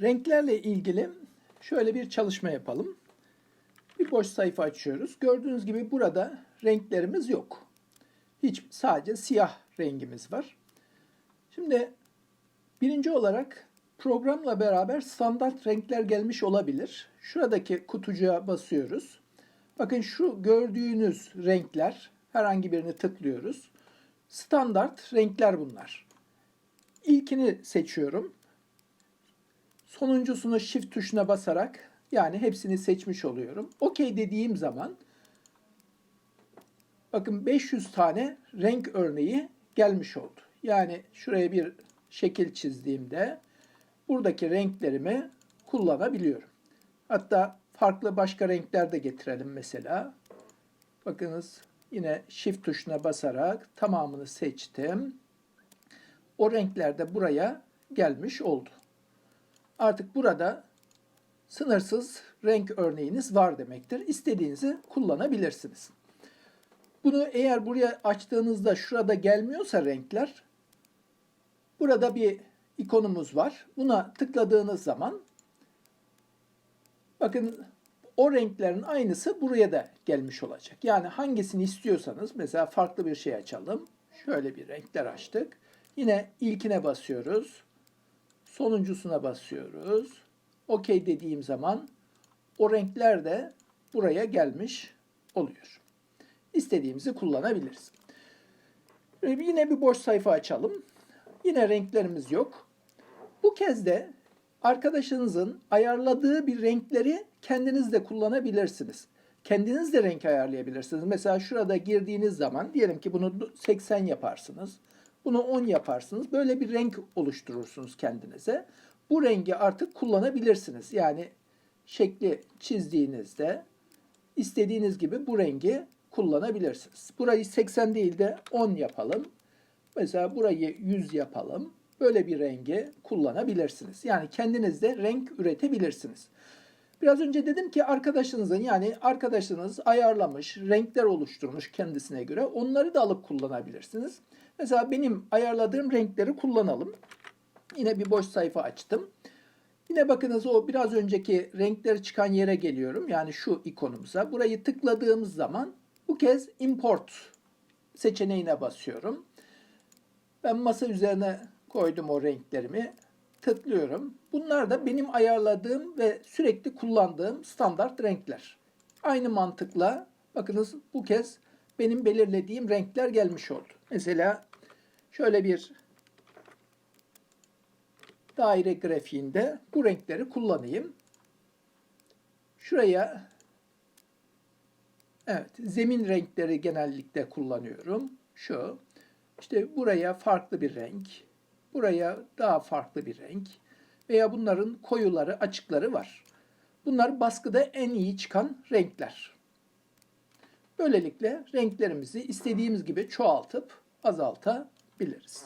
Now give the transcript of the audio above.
Renklerle ilgili şöyle bir çalışma yapalım. Bir boş sayfa açıyoruz. Gördüğünüz gibi burada renklerimiz yok. Hiç sadece siyah rengimiz var. Şimdi birinci olarak programla beraber standart renkler gelmiş olabilir. Şuradaki kutucuğa basıyoruz. Bakın şu gördüğünüz renkler herhangi birini tıklıyoruz. Standart renkler bunlar. İlkini seçiyorum. Sonuncusunu shift tuşuna basarak yani hepsini seçmiş oluyorum. OK dediğim zaman bakın 500 tane renk örneği gelmiş oldu. Yani şuraya bir şekil çizdiğimde buradaki renklerimi kullanabiliyorum. Hatta farklı başka renkler de getirelim mesela. Bakınız yine shift tuşuna basarak tamamını seçtim. O renkler de buraya gelmiş oldu. Artık burada sınırsız renk örneğiniz var demektir. İstediğinizi kullanabilirsiniz. Bunu eğer buraya açtığınızda şurada gelmiyorsa renkler burada bir ikonumuz var. Buna tıkladığınız zaman bakın o renklerin aynısı buraya da gelmiş olacak. Yani hangisini istiyorsanız mesela farklı bir şey açalım. Şöyle bir renkler açtık. Yine ilkine basıyoruz. Sonuncusuna basıyoruz. OK dediğim zaman o renkler de buraya gelmiş oluyor. İstediğimizi kullanabiliriz. Yine bir boş sayfa açalım. Yine renklerimiz yok. Bu kez de arkadaşınızın ayarladığı bir renkleri kendiniz de kullanabilirsiniz. Kendiniz de renk ayarlayabilirsiniz. Mesela şurada girdiğiniz zaman diyelim ki bunu 80 yaparsınız. Bunu 10 yaparsınız. Böyle bir renk oluşturursunuz kendinize. Bu rengi artık kullanabilirsiniz. Yani şekli çizdiğinizde istediğiniz gibi bu rengi kullanabilirsiniz. Burayı 80 değil de 10 yapalım. Mesela burayı 100 yapalım. Böyle bir rengi kullanabilirsiniz. Yani kendiniz de renk üretebilirsiniz. Biraz önce dedim ki arkadaşınızın yani arkadaşınız ayarlamış, renkler oluşturmuş kendisine göre. Onları da alıp kullanabilirsiniz. Mesela benim ayarladığım renkleri kullanalım. Yine bir boş sayfa açtım. Yine bakınız o biraz önceki renkleri çıkan yere geliyorum. Yani şu ikonumuza. Burayı tıkladığımız zaman bu kez import seçeneğine basıyorum. Ben masa üzerine koydum o renklerimi. Tıklıyorum. Bunlar da benim ayarladığım ve sürekli kullandığım standart renkler. Aynı mantıkla bakınız bu kez benim belirlediğim renkler gelmiş oldu. Mesela şöyle bir daire grafiğinde bu renkleri kullanayım. Şuraya evet zemin renkleri genellikle kullanıyorum. Şu işte buraya farklı bir renk, buraya daha farklı bir renk veya bunların koyuları, açıkları var. Bunlar baskıda en iyi çıkan renkler. Böylelikle renklerimizi istediğimiz gibi çoğaltıp azaltabiliriz.